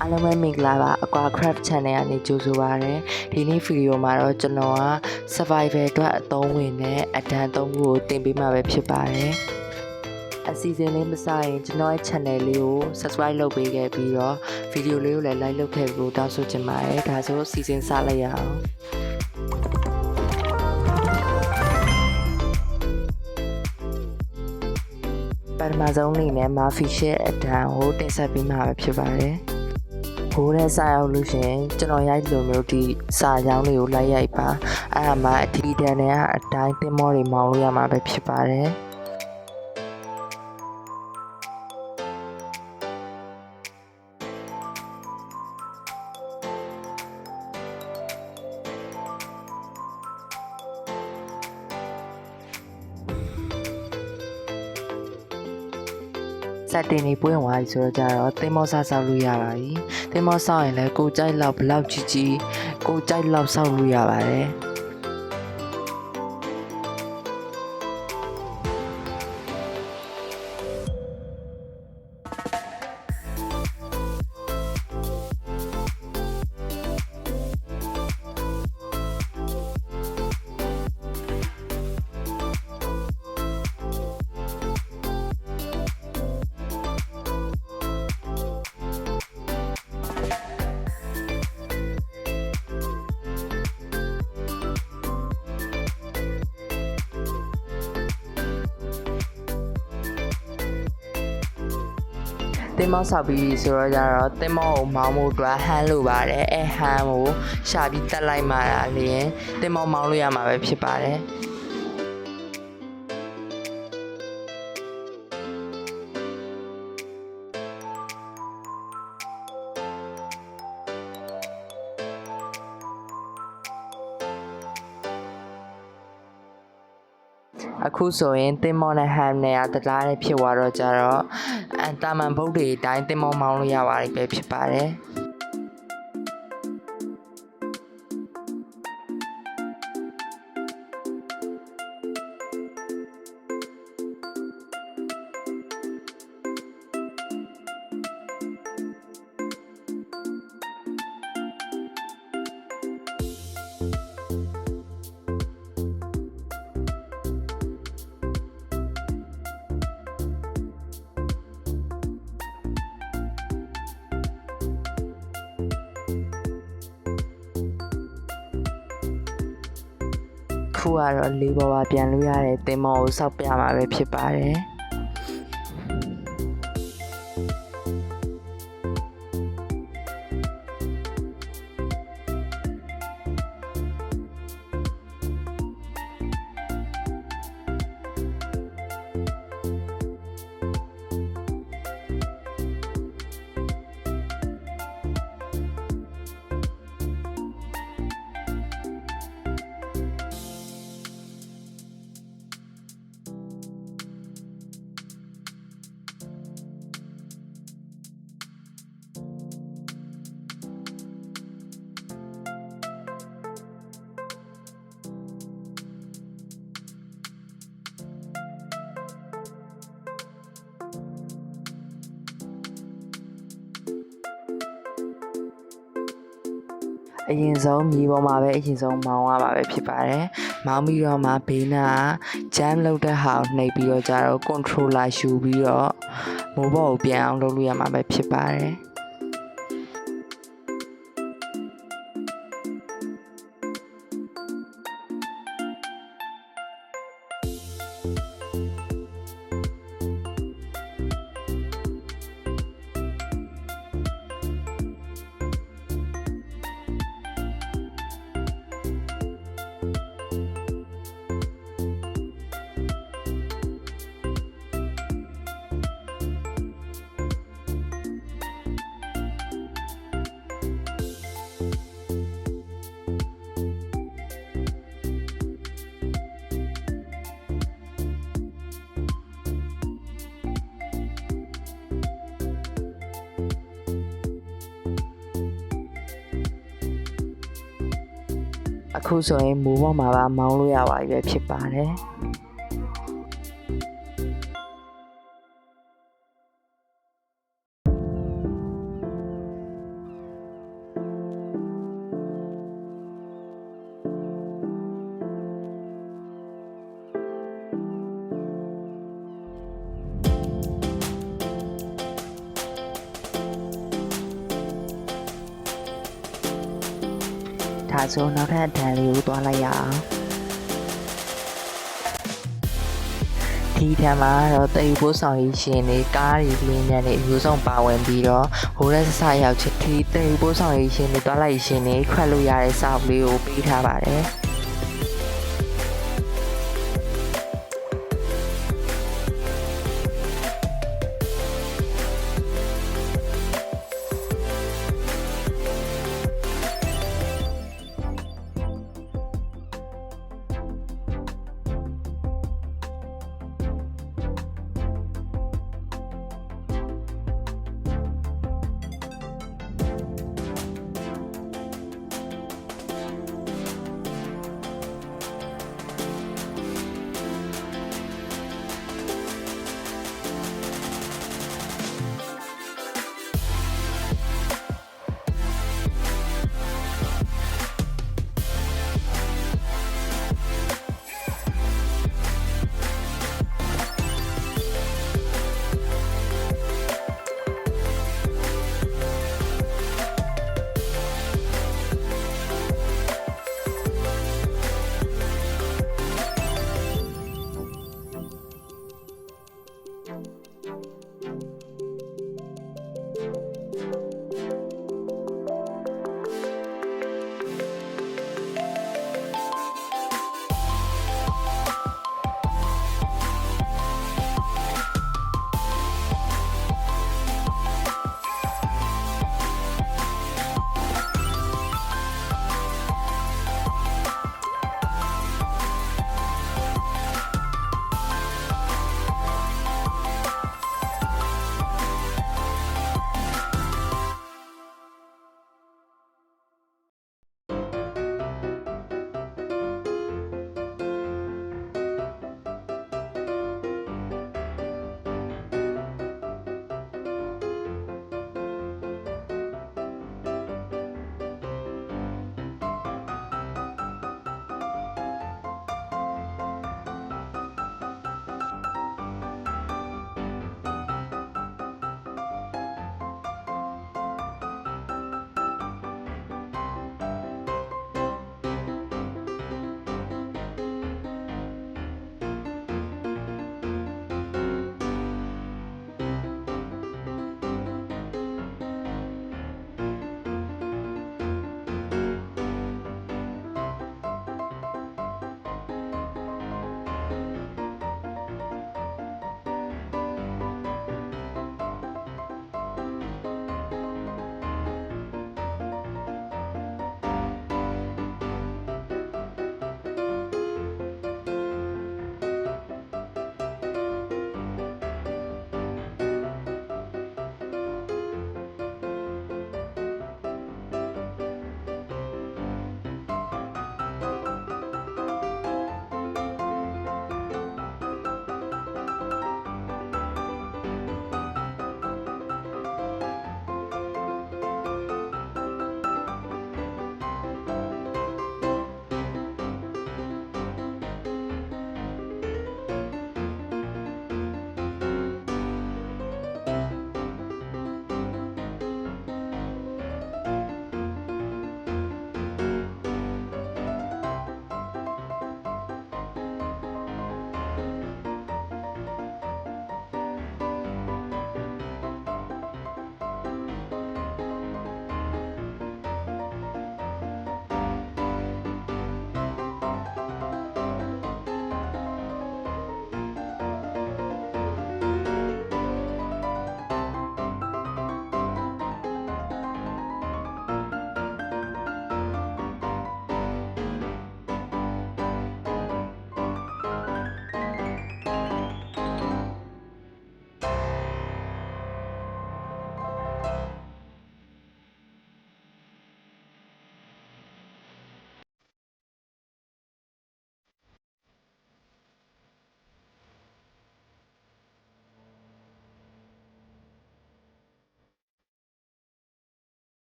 အားလုံးပဲမင်္ဂလာပါ Aqua Craft Channel ကနေကြိုဆိုပါရစေဒီနေ့ဗီဒီယိုမှာတော့ကျွန်တော်က Survival အတွက်အသုံးဝင်တဲ့အဒံသုံးခုကိုတင်ပေးမှာပဲဖြစ်ပါတယ်အစီအစဉ်လေးမစရင်ကျွန်တော်ရဲ့ channel လေးကို subscribe လုပ်ပေးခဲ့ပြီးတော့ဗီဒီယိုလေးကိုလည်း like လုပ်ခဲ့ပြီးတောင်းဆိုချင်ပါတယ်ဒါဆိုအစီအစဉ်စလိုက်ရအောင်ပထမဆုံးအနေနဲ့ Murphy Share အဒံကိုတင်ဆက်ပေးမှာပဲဖြစ်ပါတယ် ဘိုးတဲ့စာရောက်လို့ရှရင်ကျွန်တော်ရိုက်လိုမျိုးဒီစာကြောင်းလေးကိုလိုက်ရိုက်ပါအဲ့ဒါမှအထီးတန်တွေကအတိုင်းတင်မောတွေမောင်းလို့ရမှာပဲဖြစ်ပါတယ် စက်တင်နေပွင့်သွားပြီဆိုတော့ကြတော့သင်္ဘောစားဆောက်လို့ရပါပြီသင်္ဘောဆောက်ရင်လည်းကိုကြိုက်လောက်ဘလောက်ကြီးကြီးကိုကြိုက်လောက်ဆောက်လို့ရပါတယ် သင်္ဘောဆောက်ပြီးဆိုတော့ကြတော့သင်္ဘောကိုမောင်းဖို့အတွက်ဟန်းလိုပါတယ်အဲဟန်းကိုရှာပြီးတက်လိုက်မှလာလျင်သင်္ဘောမောင်းလို့ရမှာပဲဖြစ်ပါတယ်အခုဆိုရင်တင်မောနဲ့ဟမ်နဲ့ကတလားနဲ့ဖြစ်သွားတော့ကြတော့အန် တာမန်ဘုတ်တွေအတိုင်းတင်မောမောင်းလို့ရပါတယ်ပဲဖြစ်ပါတယ် ခုကတော့လေးပေါ်ပါပြန်လို့ရတဲ့တင်မောကိုစောက်ပြမှာပဲဖြစ်ပါတယ် အရင်ဆုံးမြေပေါ်မှာပဲအရင်ဆုံးမောင်းရမှာပဲဖြစ်ပါတယ်။မောင်းပြီးတော့မှဘေးနာက jam လုပ်တဲ့ဟာကိုနှိပ်ပြီးတော့ကြတော့ controller ယူပြီးတော့မိုးဘောကိုပြန်အောင်လုပ်လို့ရမှာပဲဖြစ်ပါတယ်။ အခုဆိုရင်မိုးပေါ်မှာပါမောင်းလို့ရပါပြီပဲဖြစ်ပါတယ် ဒါဆိုနောက်ထပ်အတန်းလေးကိုသွားလိုက်ရအောင်ဒီထမ်းမှာတော့တေဖို့ဆောင်ရည်ရှင်တွေကားတွေလင်းမြန်တွေအမျိုးဆုံးပါဝင်ပြီးတော့ဟိုရက်ဆဆရောက်ချင်ဒီတေဖို့ဆောင်ရည်ရှင်တွေတွားလိုက်ရှင်တွေခွက်လို့ရတဲ့စောက်လေးကိုပေးထားပါတယ်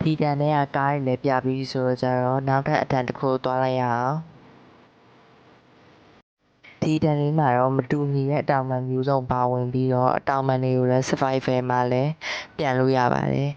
ဒီတန်တဲ့ကကားတွေလည်း ပြပြီးဆိုတော့ကြတော့ နောက်ထပ်အတန်တစ်ခုသွားလိုက်ရအောင် ဒီတန်လေးမှာတော့ မတူညီတဲ့အတောင်ပံမျိုးစုံပါဝင်ပြီးတော့ အတောင်ပံတွေကိုလည်း survival မှာလည်း ပြန်လို့ရပါတယ်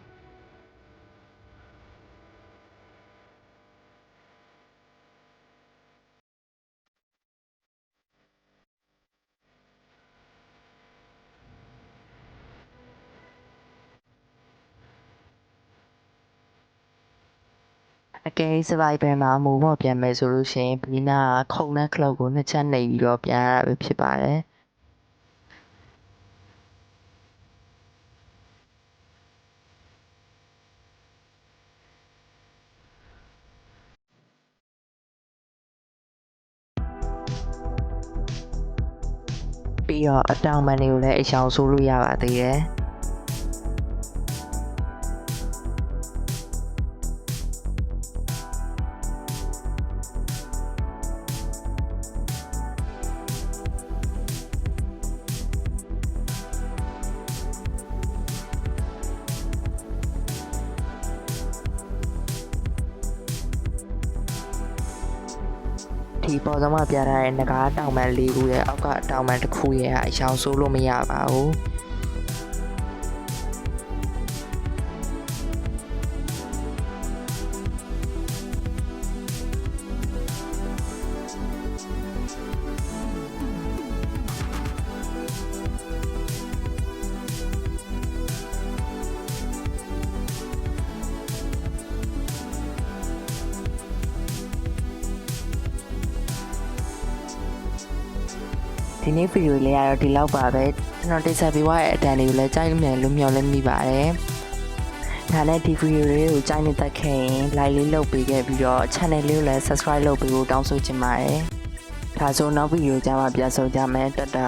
အကယ် survivor မှာမူပေါ့ပြန်မယ်ဆိုလို့ရှိရင်ဘီနာကခုံတဲ့ club ကိုနှစ်ချက်နှိပ်ပြီးတော့ပြန်ရတာပဲဖြစ်ပါတယ်ပြီးတော့အတောင်ပန်တွေကိုလည်းအရှောင်ဆိုးလို့ရပါသေးတယ် ဒီပေါ်ဆုံးမှာပြထားတဲ့ငကားတောင်ပန်လေးခုရဲ့အောက်ကတောင်ပန်တစ်ခုရဲ့အရှောင်ဆိုးလို့မရပါဘူး ဒီနေ့ဗီဒီယိုလေးကတော့ဒီလောက်ပါပဲကျွန်တော်တိတ်ဆက်ပြီးွားရဲ့အတန်လေးကိုလည်းကြိုက်မြန်လို့မျှော်လင့်မိပါတယ်ဒါနဲ့ဒီဗီဒီယိုလေးကိုကြိုက်နေတတ်ခဲ့ရင် like လေးလုပ်ပေးခဲ့ပြီးတော့ channel လေးကိုလည်း subscribe လုပ်ပေးဖို့တောင်းဆိုချင်ပါတယ်ဒါဆိုနောက်ဗီဒီယိုကြမှာပြန်ဆုံကြမယ်တတ်တာ